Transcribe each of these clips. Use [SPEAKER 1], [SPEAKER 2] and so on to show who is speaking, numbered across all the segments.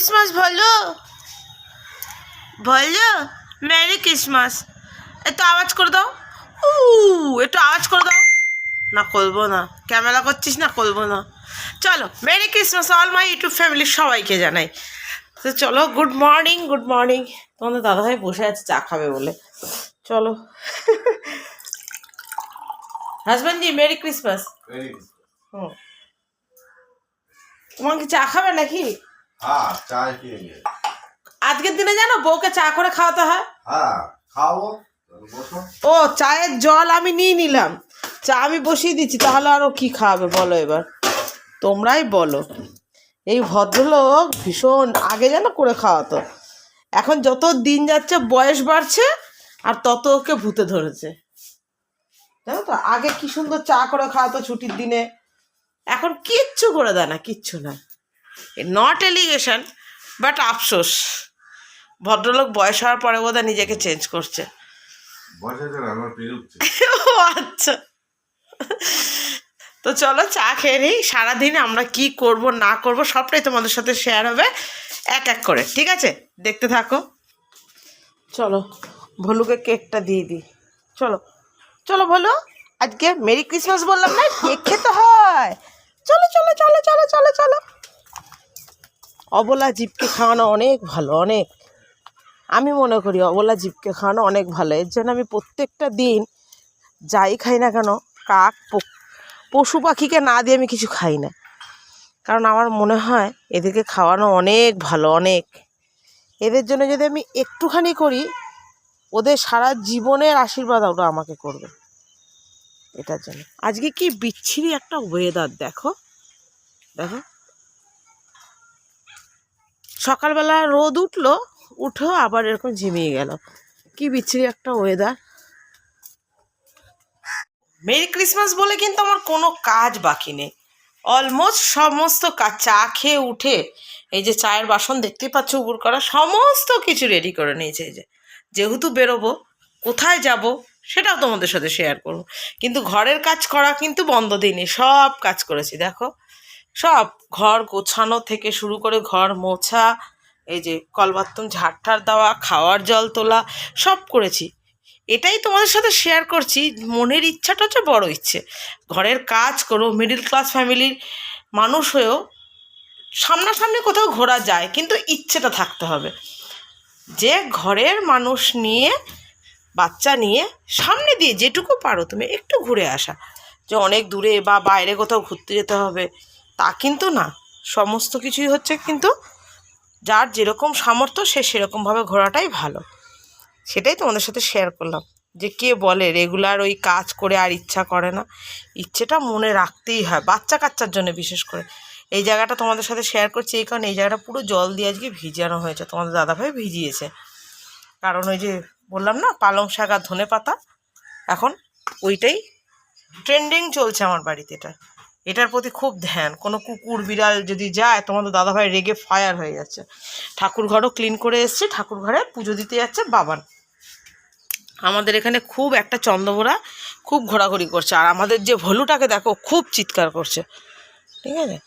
[SPEAKER 1] Christmas বলো। বলো merry Christmas একটু আওয়াজ করে দাও। উ একটু আওয়াজ করে দাও। না করব না। ক্যামেরা করছিস না করব না। চলো merry Christmas all my YouTube ফ্যামিলির সবাইকে জানাই। তো চলো গুড মর্নিং গুড মর্নিং তোমাদের দাদাভাই বসে আছে চা খাবে বলে। চলো। হাজব্যান্ড জি মেরি ক্রিসমাস হুম তোমার কি চা খাবে নাকি?
[SPEAKER 2] হ্যাঁ চায়
[SPEAKER 1] আজকের দিনে জানো বউকে চা করে খাওয়াতে হয়?
[SPEAKER 2] হ্যাঁ
[SPEAKER 1] ও চায়ের জল আমি নিয়ে নিলাম। চা আমি বসিয়ে দিচ্ছি তাহলে আরও কি খাওয়াবে বলো এবার। তোমরাই বলো। এই ভদ্রলোক ভীষণ আগে যেন করে খাওয়াতো। এখন যত দিন যাচ্ছে বয়স বাড়ছে আর তত ওকে ভূতে ধরেছে। জানো তো আগে কি সুন্দর চা করে খাওয়াতো ছুটির দিনে। এখন কিচ্ছু করে দেয় না কিচ্ছু না। নট এলিগেশন বাট আফসোস ভদ্রলোক বয়স হওয়ার পরে বোধহয় নিজেকে চেঞ্জ করছে। ও আচ্ছা। তো চলো চা খেয়ে নিই সারাদিন আমরা কি করব না করব সবটাই তোমাদের সাথে শেয়ার হবে এক এক করে ঠিক আছে? দেখতে থাকো। চলো ভলুকে কেকটা দিয়ে দিই। চলো চলো ভলু আজকে মেরি ক্রিসমাস বললাম না কেক খেতে হয়। চলো চলো চলো চলো চলো চলো। অবলা জীবকে খাওয়ানো অনেক ভালো, অনেক। আমি মনে করি অবলা জীবকে খাওয়ানো অনেক ভালো। এর জন্য আমি প্রত্যেকটা দিন যাই খাই না কেন, কাক পশু পাখিকে না দিয়ে আমি কিছু খাই না। কারণ আমার মনে হয় এদেরকে খাওয়ানো অনেক ভালো, অনেক। এদের জন্য যদি আমি একটুখানি করি, ওদের সারা জীবনের আশীর্বাদ ওরা আমাকে করবে। এটার জন্য। আজকে কি বিচ্ছিরি একটা ওয়েদার দেখো। দেখো। সকালবেলা রোদ উঠল, উঠো আবার এরকম ঝিমিয়ে গেল। কি বিচ্ছিরি একটা ওয়েদার মেরি ক্রিসমাস বলে কিন্তু আমার কোনো কাজ বাকি নেই। অলমোস্ট সমস্ত কাজ, চা খেয়ে উঠে এই যে চায়ের বাসন দেখতেই পাচ্ছ উপর করা, সমস্ত কিছু রেডি করে নিয়েছে এই যে। যেহেতু বেরোবো, কোথায় যাব সেটাও তোমাদের সাথে শেয়ার করব। কিন্তু ঘরের কাজ করা কিন্তু বন্ধ দিইনি, সব কাজ করেছি, দেখো। সব ঘর গোছানো থেকে শুরু করে ঘর মোছা, এই যে কলবাত্তম ঝাড়ঠার দেওয়া, খাওয়ার জল তোলা, সব করেছি। এটাই তোমাদের সাথে শেয়ার করছি। মনের ইচ্ছাটা হচ্ছে বড় ইচ্ছে। ঘরের কাজ করো মিডিল ক্লাস ফ্যামিলির মানুষ হয়েও সামনাসামনি কোথাও ঘোরা যায়, কিন্তু ইচ্ছেটা থাকতে হবে। যে ঘরের মানুষ নিয়ে, বাচ্চা নিয়ে সামনে দিয়ে যেটুকু পারো তুমি, একটু ঘুরে আসা। যে অনেক দূরে বা বাইরে কোথাও ঘুরতে যেতে হবে। তা কিন্তু না। সমস্ত কিছুই হচ্ছে কিন্তু যার যেরকম সামর্থ্য, সে সেরকমভাবে ঘোরাটাই ভালো। সেটাই তোমাদের সাথে শেয়ার করলাম। যে কে বলে রেগুলার ওই কাজ করে আর ইচ্ছা করে না। ইচ্ছেটা মনে রাখতেই হয়, বাচ্চা কাচ্চার জন্য বিশেষ করে। এই জায়গাটা তোমাদের সাথে শেয়ার করছি এই কারণে এই জায়গাটা পুরো জল দিয়ে আজকে ভিজানো হয়েছে, তোমাদের দাদাভাই ভিজিয়েছে। কারণ ওই যে বললাম না, পালং শাক আর ধনে পাতা এখন ওইটাই ট্রেন্ডিং চলছে আমার বাড়িতে এটা। এটার প্রতি খুব ধ্যান। কোনো কুকুর, বিড়াল যদি যায়, তোমাদের দাদাভাই রেগে ফায়ার হয়ে যাচ্ছে। ঠাকুর ঘরও ক্লিন করে এসছে, ঠাকুর ঘরে পুজো দিতে যাচ্ছে বাবান আমাদের এখানে খুব একটা চন্দ্রবোরা খুব ঘোরাঘুরি করছে। আর আমাদের যে ভলুটাকে দেখো, খুব চিৎকার করছে। ঠিক আছে?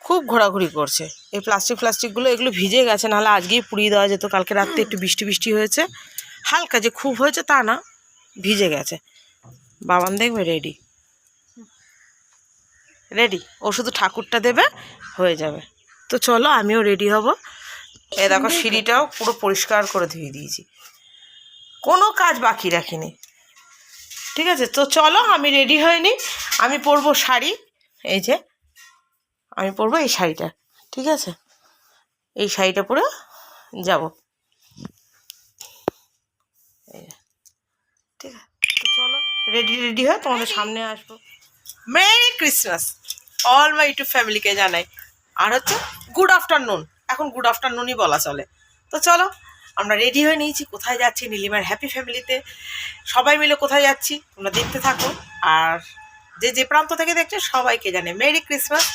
[SPEAKER 1] খুব ঘোরাঘুরি করছে। এই প্লাস্টিক প্লাস্টিকগুলো এগুলো ভিজে গেছে, নাহলে আজকেই পুড়িয়ে দেওয়া যেত। কালকে রাত্রে একটু বৃষ্টি বৃষ্টি হয়েছে। হালকা যে খুব হয়েছে তা না, ভিজে গেছে। বাবান দেখবে রেডি রেডি ও শুধু ঠাকুরটা দেবে, হয়ে যাবে। তো চলো, আমিও রেডি হব। এ দেখো, সিঁড়িটাও পুরো পরিষ্কার করে ধুয়ে দিয়েছি। কোনো কাজ বাকি রাখিনি। ঠিক আছে? তো চলো, আমি রেডি হয়নি। আমি পরবো শাড়ি। এই যে, আমি পরবো এই শাড়িটা। ঠিক আছে? এই শাড়িটা পরে যাব। ঠিক আছে? চলো রেডি রেডি হয়ে তোমাদের সামনে আসব। Merry Christmas all my YouTube ফ্যামিলিকে জানাই। আর হচ্ছে গুড আফটারনুন এখন গুড আফটারনুনই বলা চলে। তো চলো আমরা রেডি হয়ে নিয়েছি। কোথায় যাচ্ছি? নীলিমার হ্যাপি ফ্যামিলিতে সবাই মিলে কোথায় যাচ্ছি? তোমরা দেখতে থাকো। আর যে যে প্রান্ত থেকে দেখছ সবাইকে জানে। মেরি ক্রিসমাস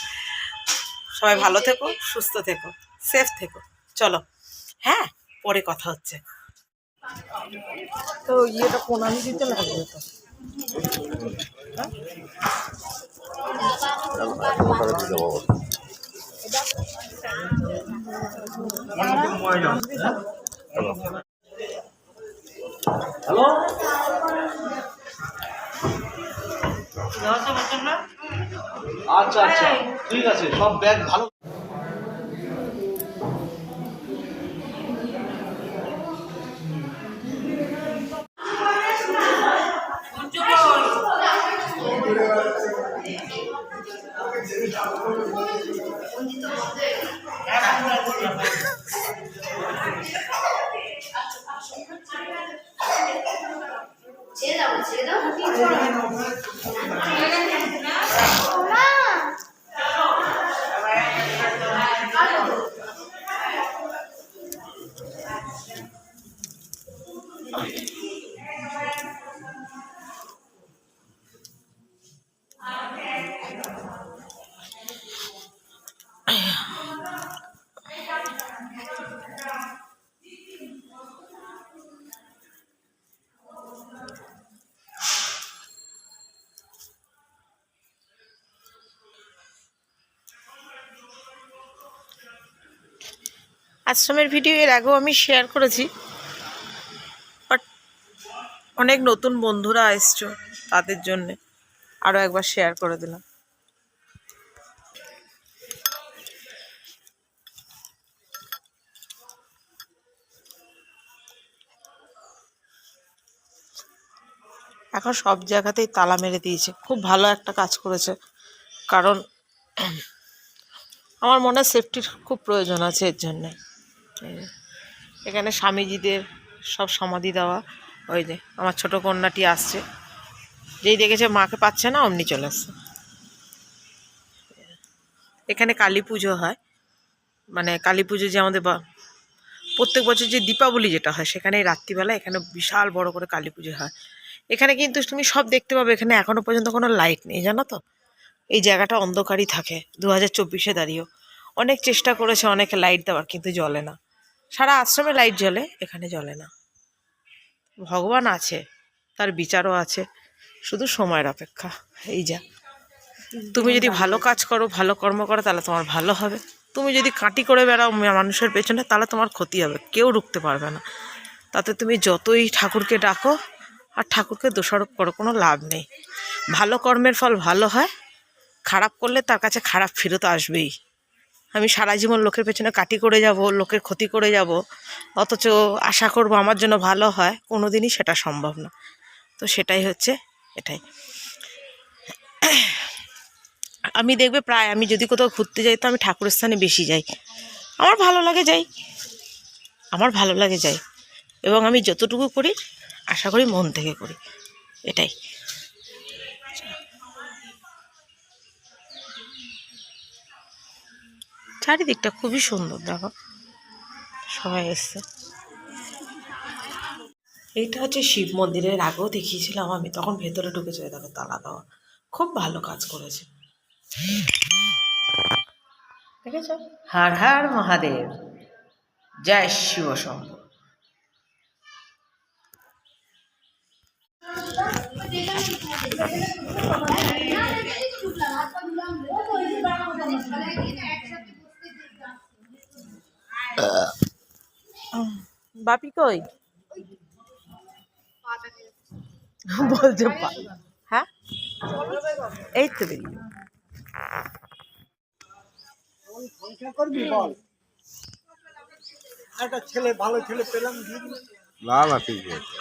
[SPEAKER 1] সবাই ভালো থেকো সুস্থ থেকো সেফ থেকো। চলো হ্যাঁ পরে কথা হচ্ছে। তো ইয়েটা কোনামি দিতে লাগবে তো?
[SPEAKER 3] আচ্ছা আচ্ছা। ঠিক আছে সব ব্যাগ ভালো
[SPEAKER 4] ছেড়ে দাও ছেড়ে দাও।
[SPEAKER 1] আশ্রমের ভিডিও এর আগেও আমি শেয়ার করেছি। বাট অনেক নতুন বন্ধুরা এসছো তাদের জন্যে আরও একবার শেয়ার করে দিলাম। এখন সব জায়গাতেই তালা মেরে দিয়েছে। খুব ভালো একটা কাজ করেছে। কারণ আমার মনে হয় সেফটির খুব প্রয়োজন আছে এর জন্যে। এখানে স্বামীজিদের সব সমাধি দেওয়া। ওই যে, আমার ছোট কন্যাটি আসছে। যেই দেখেছে মাকে পাচ্ছে না, অমনি চলে আসছে। এখানে কালী পুজো হয়। মানে কালী পুজো যে আমাদের প্রত্যেক বছর যে দীপাবলি যেটা হয় সেখানে রাত্রিবেলা এখানে বিশাল বড় করে কালী পুজো হয়। এখানে কিন্তু তুমি সব দেখতে পাবে, এখানে এখনও পর্যন্ত কোনো লাইট নেই, জানো তো? এই জায়গাটা অন্ধকারই থাকে, দু হাজার চব্বিশে দাঁড়িয়েও। অনেক চেষ্টা করেছে, অনেকে লাইট দেওয়ার, কিন্তু জ্বলে না। সারা আশ্রমে লাইট জ্বলে, এখানে জ্বলে না। ভগবান আছে, তার বিচারও আছে, শুধু সময়ের অপেক্ষা, এই যা। তুমি যদি ভালো কাজ করো, ভালো কর্ম করো, তাহলে তোমার ভালো হবে। তুমি যদি কাঁটি করে বেড়াও মানুষের পেছনে, তাহলে তোমার ক্ষতি হবে, কেউ রুখতে পারবে না। তাতে তুমি যতই ঠাকুরকে ডাকো, আর ঠাকুরকে দোষারোপ করো, কোনো লাভ নেই। ভালো কর্মের ফল ভালো হয়, খারাপ করলে তার কাছে খারাপ ফেরত আসবেই। আমি সারা জীবন লোকের পেছনে কাটি করে যাব, লোকের ক্ষতি করে যাব। অথচ আশা করব আমার জন্য ভালো হয় কোনো দিনই সেটা সম্ভব না। তো সেটাই হচ্ছে, এটাই। আমি দেখবে প্রায়, আমি যদি কোথাও ঘুরতে যাই তো আমি ঠাকুরের স্থানে বেশি যাই। আমার ভালো লাগে যাই। আমার ভালো লাগে যাই। এবং আমি যতটুকু করি, আশা করি মন থেকে করি। এটাই। চারিদিকটা খুবই সুন্দর, দেখো। সবাই এসছে। এইটা হচ্ছে শিব মন্দিরের আগেও দেখিয়েছিলাম আমি, তখন ভেতরে ঢুকেছে দেখো, তালা দেওয়া। খুব ভালো কাজ করেছে। দেখেছ? হার হার মহাদেব। জয় শিব শম্ভু। বাপি কই? বলছে হ্যাঁ? এই তো বেরিয়ে
[SPEAKER 3] বল একটা ছেলে ভালো ছেলে পেলাম। দিয়ে
[SPEAKER 2] না না ঠিক আছে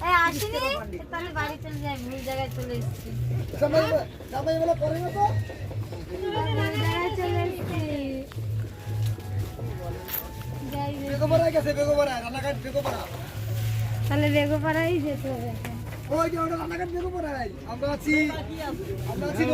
[SPEAKER 4] এই আসিনি তাহলে বাড়ি চলে যাই ভুল জায়গায় চলে এসেছি
[SPEAKER 3] জামাই বলে করে না তো
[SPEAKER 4] ভুল জায়গায় চলে এসেছি যাই রে।
[SPEAKER 3] বেগোপাড়ায় গেছে বেগোপাড়ায় রান্নাঘাট বেগোপাড়া
[SPEAKER 4] তাহলে বেগোপাড়াই যেতে হবে।
[SPEAKER 3] ওই যে ওটা রান্নাঘাট বেগোপাড়ায় আমরা আছি আমরা আছি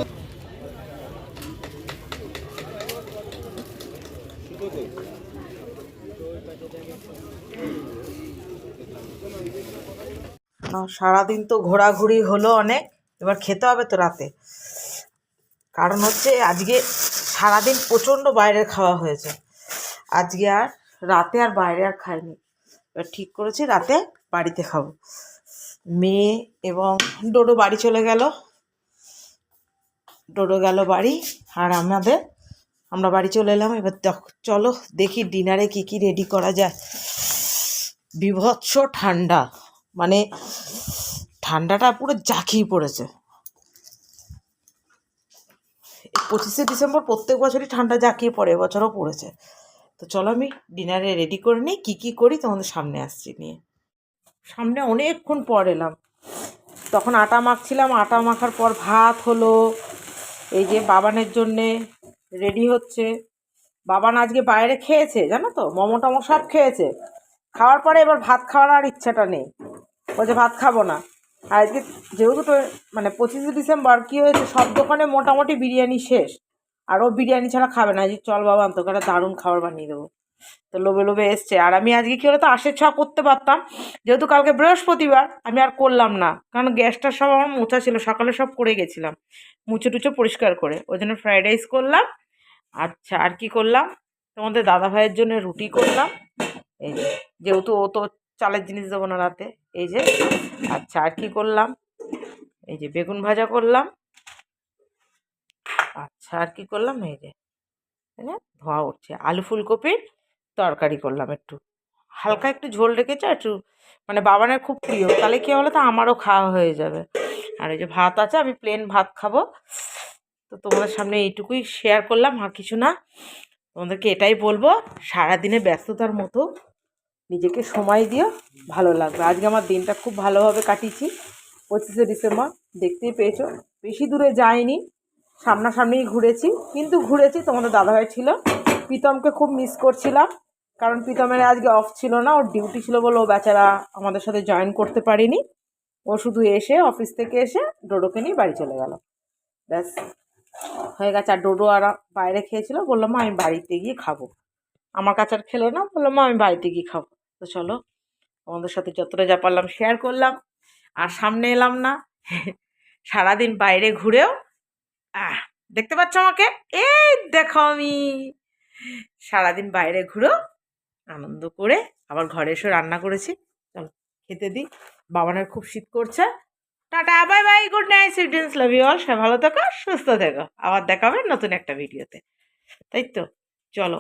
[SPEAKER 1] সারাদিন তো ঘোরাঘুরি হলো অনেক। এবার খেতে হবে তো রাতে। কারণ হচ্ছে আজকে সারাদিন প্রচণ্ড বাইরের খাওয়া হয়েছে। আজকে আর রাতে আর বাইরে আর খাইনি। এবার ঠিক করেছি রাতে বাড়িতে খাব। মেয়ে এবং ডোডো বাড়ি চলে গেল। ডোডো গেল বাড়ি আর আমাদের, আমরা বাড়ি চলে এলাম। এবার চলো দেখি ডিনারে কি কি রেডি করা যায়। বিভৎস ঠান্ডা। মানে ঠান্ডাটা পুরো জাঁকিয়ে পড়েছে। পঁচিশে ডিসেম্বর প্রত্যেক বছরই ঠান্ডা জাঁকিয়ে পড়ে, এবছরও পড়েছে। তো চলো আমি ডিনারে রেডি করে নিই, কী কী করি তোমাদের সামনে আসছি নিয়ে। সামনে অনেকক্ষণ পর এলাম। তখন আটা মাখছিলাম, আটা মাখার পর ভাত হলো, এই যে বাবানের জন্যে রেডি হচ্ছে। বাবান আজকে বাইরে খেয়েছে, জানো তো? মোমো টমো সব খেয়েছে। খাওয়ার পরে এবার ভাত খাওয়ার আর ইচ্ছাটা নেই। বলছে, ভাত খাব না। আর আজকে যেহেতু মানে পঁচিশে ডিসেম্বর, কী হয়েছে? সব দোকানে মোটামুটি বিরিয়ানি শেষ। আর ও বিরিয়ানি ছাড়া খাবে না। যে চল বাবা, তোকে একটা দারুণ খাবার বানিয়ে দেবো। তো লোভে লোভে এসছে। আর আমি আজকে কী হলো তো আশের ছ করতে পারতাম। যেহেতু কালকে বৃহস্পতিবার, আমি আর করলাম না। কারণ গ্যাসটা সব আমার মোছা ছিল, সকালে সব করে গেছিলাম। মুছে টুচে পরিষ্কার করে। ওই জন্য ফ্রাইড রাইস করলাম। আচ্ছা আর কি করলাম? তোমাদের দাদা ভাইয়ের জন্য রুটি করলাম। এই যেহেতু ও তো চালের জিনিস দেবো না রাতে। এই যে আচ্ছা আর কি করলাম? এই যে, বেগুন ভাজা করলাম। আচ্ছা আর কি করলাম? এই যে ধোঁয়া উঠছে। আলু ফুলকপির তরকারি করলাম একটু। হালকা একটু ঝোল রেখেছে, একটু মানে বাবানের খুব প্রিয়। তাহলে কী হলো তো আমারও খাওয়া হয়ে যাবে। আর এই যে, ভাত আছে, আমি প্লেন ভাত খাব। তো তোমাদের সামনে এইটুকুই শেয়ার করলাম, আর কিছু না। তোমাদেরকে এটাই বলব, সারাদিনে ব্যস্ততার মতো নিজেকে সময় দিও, ভালো লাগবে। আজকে আমার দিনটা খুব ভালোভাবে কাটিয়েছি। পঁচিশে ডিসেম্বর, দেখতেই পেয়েছ। বেশি দূরে যাইনি সামনাসামনিই ঘুরেছি, কিন্তু ঘুরেছি, তোমাদের দাদাভাই ছিল। প্রীতমকে খুব মিস করছিলাম, কারণ প্রীতমের আজকে অফ ছিল না, ওর ডিউটি ছিল বলে ও বেচারা আমাদের সাথে জয়েন করতে পারিনি। ও শুধু এসে অফিস থেকে এসে ডোডোকে নিয়ে বাড়ি চলে গেল। ব্যাস, হয়ে গেছে। আর ডোডো আর বাইরে খেয়েছিল বললাম মা, আমি বাড়িতে গিয়ে খাব। আমার কাছে আর খেলো না বললাম মা, আমি বাড়িতে গিয়ে খাব। তো চলো আমাদের সাথে যতটা যা পারলাম শেয়ার করলাম। আর সামনে এলাম না, সারাদিন বাইরে ঘুরেও দেখতে পাচ্ছ আমাকে? এই দেখো আমি। সারাদিন বাইরে ঘুরো, আনন্দ করে, আবার ঘরে এসে রান্না করেছি। চলো, খেতে দিই। বাবানের খুব শীত করছে। টাটা বাই বাই গুড নাইট সুইডেন্স লাভ ইউ অল সবাই ভালো থেকো, সুস্থ থেকো। আবার দেখাবে নতুন একটা ভিডিওতে তাই তো? চলো।